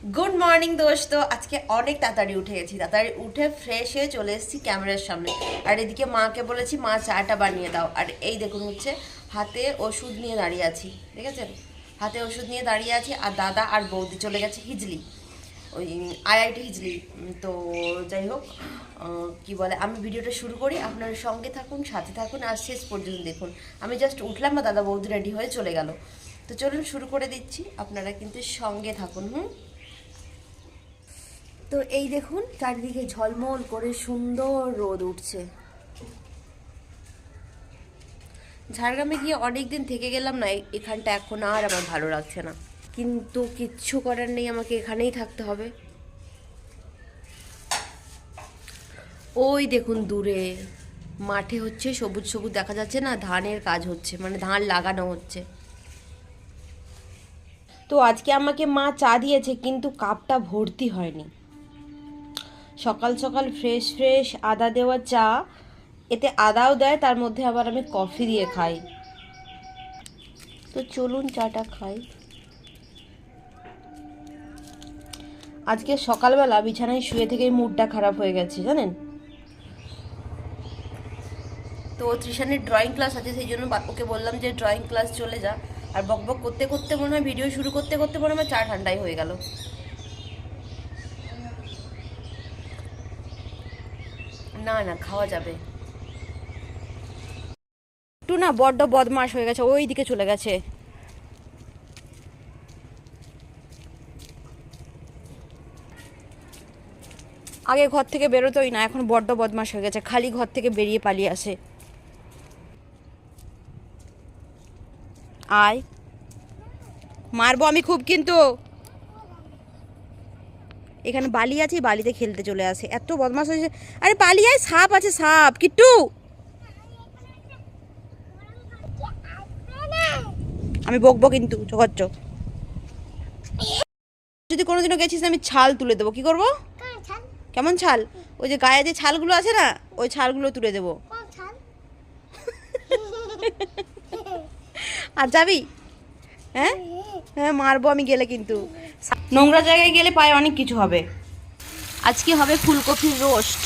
Good morning দোস্ত। আজকে অনেক তাড়াতাড়ি উঠে গেছি। তাড়াতাড়ি উঠে ফ্রেশ হয়ে চলে এসেছি ক্যামেরার সামনে। আর এদিকে মাকে বলেছি, মা, চাটা বানিয়ে দাও। আর এই দেখুন হচ্ছে, হাতে ওষুধ নিয়ে দাঁড়িয়ে আছি, ঠিক আছে? হাতে ওষুধ নিয়ে দাঁড়িয়ে আছি আর দাদা আর বৌদি চলে গেছে হিজলি। ওই আইআইটি হিজলি। তো যাই হোক কি বলে, আমি ভিডিওটা শুরু করি। আপনার সঙ্গে থাকুন, সাথে থাকুন আর শেষ পর্যন্ত দেখুন। আমি জাস্ট উঠলাম না, দাদা বৌদি রেডি হয়ে চলে গেল। তো চলুন শুরু করে দিচ্ছি। আপনারা কিন্তু সঙ্গে থাকুন, হুম? তো এই দেখুন, চারিদিকে ঝলমল করে সুন্দর রোদ উঠছে। ঝাড়গ্রামে গিয়ে অনেক দিন থেকে গেলাম না এখানটা এখন আর আমার ভালো লাগছে না। কিন্তু কিচ্ছু করার নেই, আমাকে এখানেই থাকতে হবে। ওই দেখুন দূরে, মাঠে হচ্ছে সবুজ সবুজ দেখা যাচ্ছে না, ধানের কাজ হচ্ছে মানে ধান লাগানো হচ্ছে। তো আজকে আমাকে মা চা দিয়েছে, কিন্তু কাপটা ভর্তি হয়নি। সকাল সকাল ফ্রেশ ফ্রেশ আদা দেওয়া চা। এতে আদাও দেয়, তার মধ্যে আবার আমি কফি দিয়ে খাই। তো চলুন চাটা খাই। আজকে সকালবেলা বিছানায় শুয়ে থেকেই মুডটা খারাপ হয়ে গেছে, জানেন? তো ত্রিশানের ড্রয়িং ক্লাস আছে, সেই জন্য ওকে বললাম যে ড্রয়িং ক্লাস চলে যা। আর বক বক করতে করতে মনে হয় ভিডিও শুরু করতে করতে মনে হয় চা ঠান্ডাই হয়ে গেল। না না, খাওয়া যাবে। একটু না বড্ড বদমাস হয়ে গেছে ওই দিকে চলে গেছে। আগে ঘর থেকে বেরোতোই না, এখন বড্ড বদমাস হয়ে গেছে, খালি ঘর থেকে বেরিয়ে পালিয়ে আসে। আয়। মারবো আমি খুব কিন্তু। এখানে বালি আছে বালিতে খেলতে চলে আসে। এত বদমাস হয়েছে। আরে বালি আয় সাপ আছে সাপ। কিট্টু! আমি বকবো কিন্তু চোখাচ্ছ যদি কোনোদিনও গেছিস আমি ছাল তুলে দেবো। কি করব? কেমন ছাল? ওই যে গায়ে যে ছালগুলো আছে না ওই ছালগুলো তুলে দেবো। আর যাবি? হ্যাঁ? হ্যাঁ মারবো আমি গেলে কিন্তু। নোংরা জায়গায় গেলে পায়ে অনেক কিছু হবে। আজকে হবে ফুলকপির রোস্ট।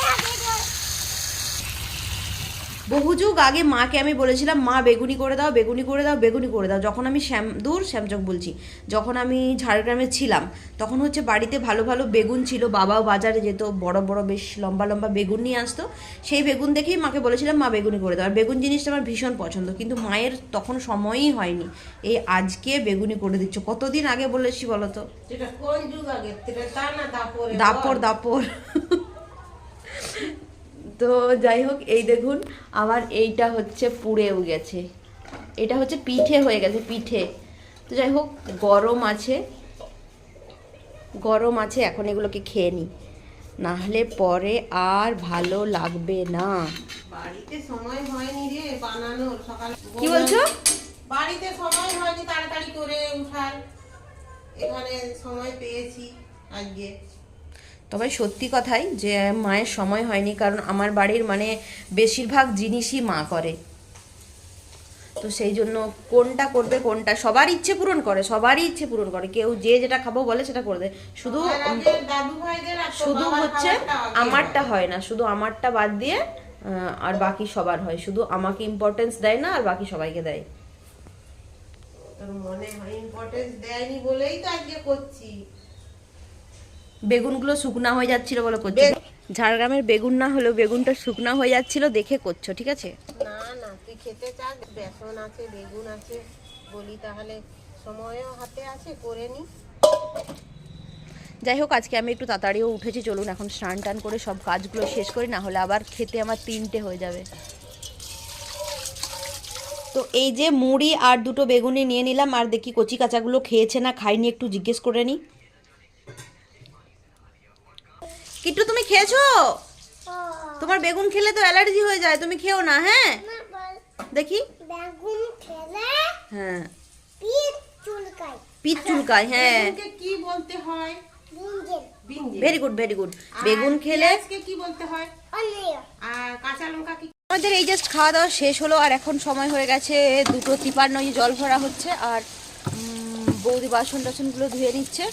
বহু যুগ আগে মাকে আমি বলেছিলাম মা বেগুনি করে দাও বেগুনি করে দাও বেগুনি করে দাও। যখন আমি শ্যাম দূর শ্যামচক বলছি যখন আমি ঝাড়গ্রামে ছিলাম তখন হচ্ছে বাড়িতে ভালো ভালো বেগুন ছিল বাবাও বাজারে যেত বড় বড় বেশ লম্বা লম্বা বেগুন নিয়ে আসতো। সেই বেগুন দেখেই মাকে বলেছিলাম মা বেগুনি করে দাও। আর বেগুন জিনিসটা আমার ভীষণ পছন্দ কিন্তু মায়ের তখন সময়ই হয়নি। এই আজকে বেগুনি করে দিচ্ছ। কতদিন আগে বলেছি বলো তো? দাপর দাপর। তো যাই হোক এই দেখুন আমার এইটা হচ্ছে পুড়েও গেছে। এটা হচ্ছে পিঠে হয়ে গেছে পিঠে। তো যাই হোক গরম আছে। গরম আছে এখন এগুলোকে খেয়ে নিই। নাহলে পরে আর ভালো লাগবে না। বাড়িতে সময় হয়নি রে বানানোর সকাল কি বলছো? বাড়িতে সময় হয়নি তাড়াতাড়ি করে উঠার। এখানে সময় পেয়েছি আজকে। তবে সত্যি কথাই যে মায়ের সময় হয়নি কারণ আমার বাড়ির মানে বেশিরভাগ জিনিসই মা করে। তো সেই জন্য কোনটা করবে কোনটা সবার ইচ্ছে পূরণ করে সবারই ইচ্ছে পূরণ করে। কেউ যে যেটা খাব বলে সেটা করে দেয়। শুধু শুধু হচ্ছে আমারটা হয় না শুধু আমারটা বাদ দিয়ে আর বাকি সবার হয়। শুধু আমাকে ইম্পর্টেন্স দেয় না আর বাকি সবাইকে দেয়। তোর মনে হয় ইম্পর্টেন্স দেয়নি বলেই তো আজকে করছি। বেগুনগুলো শুকনা হয়ে যাচ্ছিল বলে করছ। ঝাড়গ্রামের বেগুন না হলেও বেগুনটা শুকনা হয়ে যাচ্ছিল দেখে করছ ঠিক আছে? না না তুই খেতে চাস? বেসন আছে বেগুন আছে বলি তাহলে সময়ও হাতে আছে করে নি। যাই হোক আজকে আমি একটু তাড়াতাড়িও উঠেছি চলুন এখন স্নান টান করে সব কাজগুলো শেষ করি না হলে আবার খেতে আমার তিনটে হয়ে যাবে। তো এই যে মুড়ি আর দুটো বেগুনি নিয়ে নিলাম আর দেখি কচি কাঁচাগুলো খেয়েছে না খাইনি একটু জিজ্ঞেস করে নি। কিট্টু তুমি খেয়েছো? তোমার বেগুন খেলে তো অ্যালার্জি হয়ে যায় তুমি খেও না হ্যাঁ? দেখি। বেগুন খেলে হ্যাঁ। পিঠ চুলকায়। পিঠ চুলকায় হ্যাঁ। বেগুনকে কি বলতে হয়? ভেরি গুড ভেরি গুড বেগুন খেলে কি বলতে হয়? আর কাঁচা লঙ্কা কি আমাদের এই জাস্ট খাওয়া দাওয়া শেষ হলো আর এখন সময় হয়ে গেছে দুটো তিপান্ন জল ভরা হচ্ছে আর বৌদি বাসন টাসনগুলো ধুয়ে নিচ্ছে।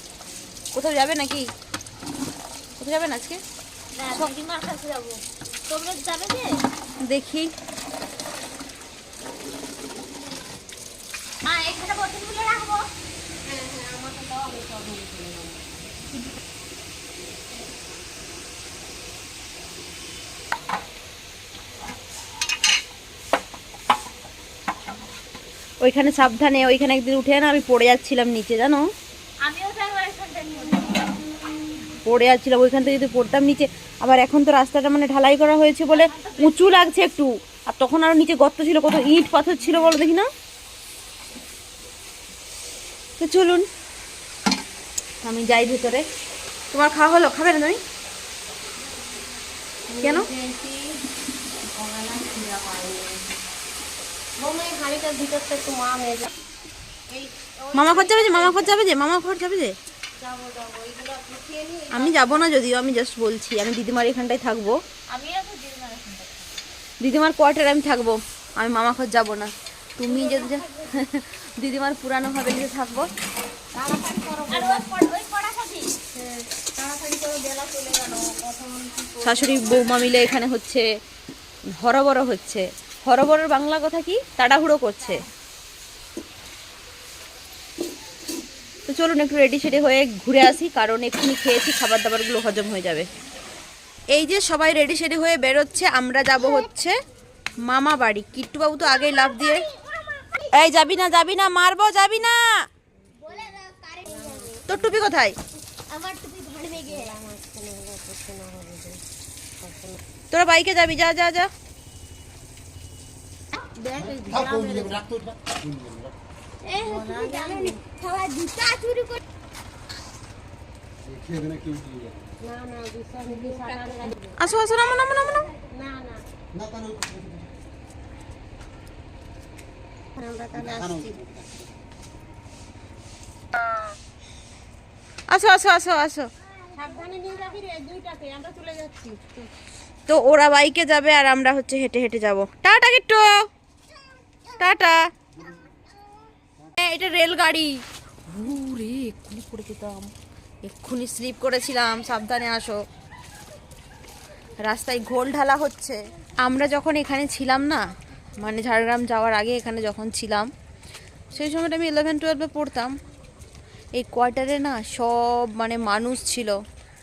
কোথাও যাবে নাকি? কোথাও যাবেন আজকে? দেখি। ওইখানে সাবধানে ওইখানে একদিন উঠে না আমি পড়ে যাচ্ছিলাম নিচে জানো আমিও যাব এখানটা নিয়ে পড়ে যাচ্ছিলাম ওইখান থেকে যদি পড়তাম নিচে। আবার এখন তো রাস্তাটা মানে ঢালাই করা হয়েছে বলে উঁচু লাগছে একটু। আর তখন আরও নিচে গর্ত ছিল, কত ইট পাথর ছিল বলো দেখি না? তো চলুন, আমি যাই ভেতরে। তোমার খাওয়া হলো? খাবে না তুমি? কেন? মামা খরচ যাবে যে মামা ঘর যাবে যে মামা খরচ যাবে যে আমি যাব না যদিও আমি জাস্ট বলছি। আমি দিদিমার এখানটায় থাকব। দিদিমার কোয়ার্টারে আমি থাকব। আমি মামা ঘর যাব না। তুমি যদি যা- দিদিমার পুরানো ভাবে যে থাকব। হ্যাঁ? শাশুড়ি বৌমা মিলে এখানে হচ্ছে হরবর হচ্ছে। হরবরের বাংলা কথা কি? তাড়াহুড়ো করছে। তো চলুন একটু রেডি সেডি হয়ে ঘুরে আসি কারণ এক্ষুনি খেয়েছি খাবার দাবারগুলো হজম হয়ে যাবে। এই যে সবাই রেডি সেডি হয়ে বেরোচ্ছে আমরা যাব হচ্ছে মামা বাড়ি। কিট্টু বাবু তো আগেই লাভ দিয়ে এই যাবি না যাবি না মারবো যাবি না! বলে দাও কারে নিয়ে যাবে? তোর টুপি কোথায়? তোরা বাইকে যাবি যা যা যা। আসো আসো, নামো নামো নামো নামো। আসো আসো আসো আসো। তো ওরা বাইকে যাবে আর আমরা হচ্ছে হেঁটে হেঁটে যাব। টাটা, কিট্টু। টাটা। এ, এটা রেলগাড়ি। রে এক্ষুনি পড়ে যেতাম। এক্ষুনি স্লিপ করেছিলাম সাবধানে আসো। রাস্তায় ঘোল ঢালা হচ্ছে। আমরা যখন এখানে ছিলাম না মানে ঝাড়গ্রাম যাওয়ার আগে এখানে যখন ছিলাম সেই সময়টা আমি ইলেভেন টুয়েলভে পড়তাম। এই কোয়ার্টারে না সব মানে মানুষ ছিল।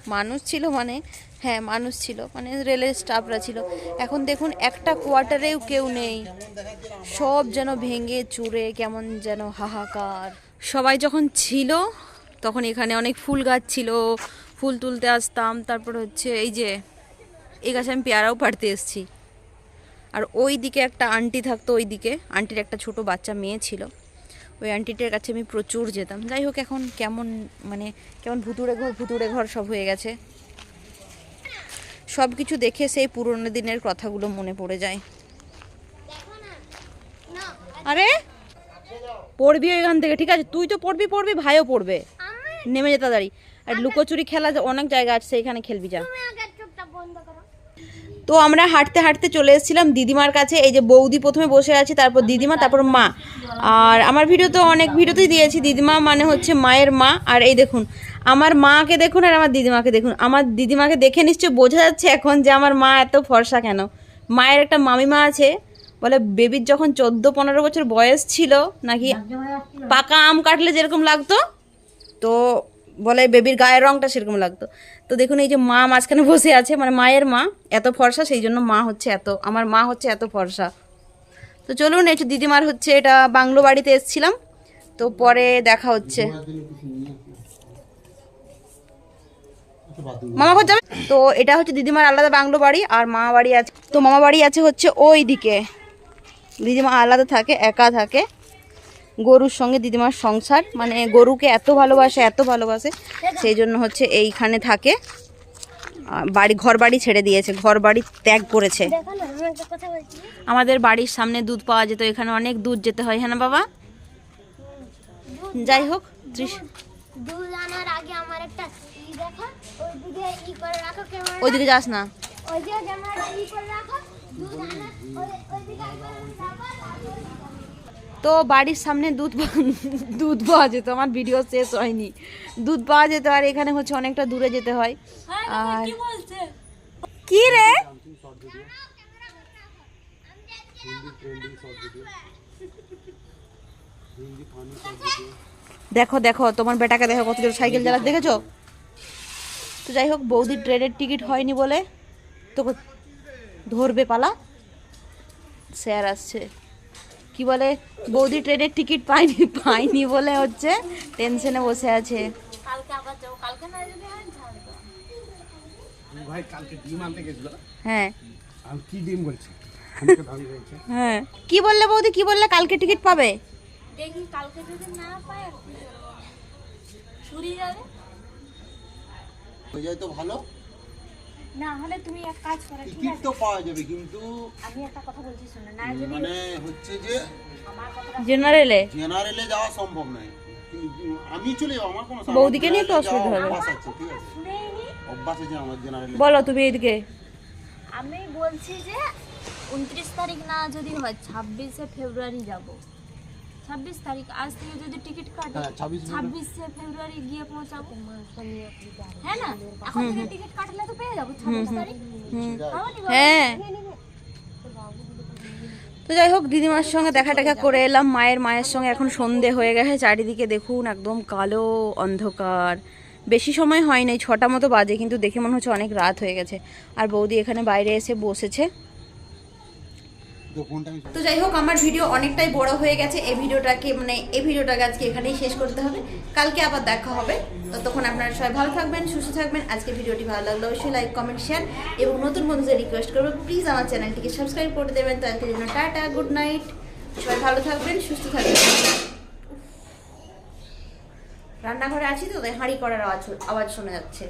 মানুষ ছিল মানে হ্যাঁ মানুষ ছিল মানে রেলের স্টাফরা ছিল। এখন দেখুন, একটা কোয়ার্টারেও কেউ নেই। সব যেন ভেঙে চুরে, কেমন যেন হাহাকার। সবাই যখন ছিল, তখন এখানে অনেক ফুল গাছ ছিল। ফুল তুলতে আসতাম, তারপর হচ্ছে এই যে, এই গাছে আমি পেয়ারাও পাড়তে এসেছি। আর ওই দিকে একটা আন্টি থাকতো ওই দিকে আন্টির একটা ছোট বাচ্চা মেয়ে ছিল। ওই আন্টিটার কাছে আমি প্রচুর যেতাম। যাই হোক এখন কেমন মানে কেমন ভুতুড়ে ঘর ভুতুড়ে ঘর সব হয়ে গেছে। সব কিছু দেখে সেই পুরনো দিনের কথাগুলো মনে পড়ে যায়। আরে! পড়বি এখান থেকে ঠিক আছে? তুই তো পড়বি পড়বি ভাইও পড়বে। নেমে যেতে তাড়াতাড়ি। আর লুকোচুরি খেলা অনেক জায়গা আছে সেইখানে খেলবি যা তুমি আগে চোখটা বন্ধ করো তো আমরা হাঁটতে হাঁটতে চলে এসেছিলাম দিদিমার কাছে। এই যে বৌদি প্রথমে বসে আছে, তারপর দিদিমা, তারপর মা। আর আমার ভিডিও তো অনেক ভিডিওতেই দিয়েছি। দিদিমা মানে হচ্ছে মায়ের মা। আর এই দেখুন, আমার মাকে দেখুন আর আমার দিদিমাকে দেখুন। আমার দিদিমাকে দেখে নিশ্চয় বোঝা যাচ্ছে এখন যে আমার মা এত ফর্সা কেন? মায়ের একটা মামিমা আছে, বলে বেবির যখন চোদ্দ পনেরো বছর বয়স ছিল, নাকি পাকা আম কাটলে যেরকম লাগতো, তো বলে বেবির গায়ের রংটা সেরকম লাগতো। তো দেখুন এই যে মা মাঝখানে বসে আছে মানে মায়ের মা, এত ফর্সা, সেই জন্য মা হচ্ছে এত, আমার মা হচ্ছে এত ফর্সা। তো চলুন একটু দিদিমার হচ্ছে এটা, বাংলো বাড়িতে এসছিলাম। তো পরে দেখা হচ্ছে। মামা ঘর তো এটা হচ্ছে দিদিমার আলাদা বাংলো বাড়ি, আর মামা বাড়ি আছে, তো মামা বাড়ি আছে হচ্ছে ওই দিকে দিদিমা আলাদা থাকে, একা থাকে। গরুর সঙ্গে দিদিমার সংসার। মানে গরুকে এত ভালোবাসে এত ভালোবাসে সেই জন্য হচ্ছে এইখানে থাকে। বাড়ি ঘর বাড়ি ছেড়ে দিয়েছে ঘর বাড়ি ত্যাগ করেছে। আমাদের বাড়ির সামনে দুধ পাওয়া যেত এখানে অনেক দুধ যেতে হয় হ্যাঁ বাবা? যাই হোক ত্রিশ দুধ আনার আগে আমার একটা ই দেখা ওই ওইদিকে ই করে রাখো ক্যামেরা ওইদিকে যাস না। ওইদিকে তো বাড়ির সামনে দুধ দুধ পাওয়া যেত আমার ভিডিও শেষ হয়নি। দুধ পাওয়া যেত আর এখানে হচ্ছে অনেকটা দূরে যেতে হয়। আর কি রে? দেখো দেখো তোমার বেটাকে দেখো কত জোর সাইকেল চালাতে দেখেছ? তো যাই হোক বৌদির ট্রেনের টিকিট হয়নি বলে তোকে ধরবে পালা। স্যার আসছে। কি বলে বৌদি ট্রেনের টিকিট পাইনি পাইনি বলে হচ্ছে টেনশনে বসে আছে। কালকে আবার যাব। কালকে না যদি হয় গেছিল? হ্যাঁ। কি ডিম বলছি? আমাকে ভাবি বলছে হ্যাঁ। কি বললে বৌদি? কি বললে? কালকে টিকিট পাবে? দেখি কালকে যদি না? ছুরি যাবে। তো ভালো? না হলে তুমি এক কাজ করো টিকিট তো পাওয়া যাবে কিন্তু আমি একটা কথা বলছি শোনো না যদি মানে হচ্ছে যে আমার কথাটা জেনারেলে জেনারেলে যাওয়া সম্ভব নয়। আমি চলে যাব আমার কোনো বৌদিকে নিয়ে তো অসুবিধা হবে। অভ্যাস আছে ঠিক আছে? অভ্যাস আছে আমার জেনারেলে বলো তুমি এদিকে আমি বলছি যে উনত্রিশ তারিখ না যদি হয় ছাব্বিশে ফেব্রুয়ারি যাব। ছাব্বিশ তারিখ আজ থেকে যদি টিকিট কাটি হ্যাঁ, 26 ছাব্বিশে ফেব্রুয়ারি গিয়ে পৌঁছাবো। হ্যাঁ না? এখন থেকে টিকিট কাটলে তো পেয়ে যাব ছাব্বিশ তারিখ। নি বাবা? হ্যাঁ। তো যাই হোক দিদিমার সঙ্গে দেখা টাকা করে এলাম। মায়ের মায়ের সঙ্গে এখন সন্ধে হয়ে গেছে। চারিদিকে দেখুন একদম কালো অন্ধকার। বেশি সময় হয়নি ছটা মতো বাজে কিন্তু দেখে মনে হচ্ছে অনেক রাত হয়ে গেছে। আর বৌদি এখানে বাইরে এসে বসেছে। তো যাই হোক, আমার ভিডিও অনেকটাই বড় হয়ে গেছে। এই ভিডিওটাকে মানে এই ভিডিওটাকে আজকে এখানেই শেষ করতে হবে। কালকে আবার দেখা হবে। ততক্ষণ আপনারা সবাই ভালো থাকবেন, সুস্থ থাকবেন। আজকে ভিডিওটি ভালো লাগলে অবশ্যই লাইক কমেন্ট শেয়ার এবং নতুন বন্ধুদের রিকোয়েস্ট করব প্লিজ আমার চ্যানেলটিকে সাবস্ক্রাইব করে দেবেন। তো আজকের জন্য টাটা গুড নাইট সবাই ভালো থাকবেন, সুস্থ থাকবেন। রান্নাঘরে আছি তো হাঁড়ি করার আওয়াজ আওয়াজ শোনা যাচ্ছে।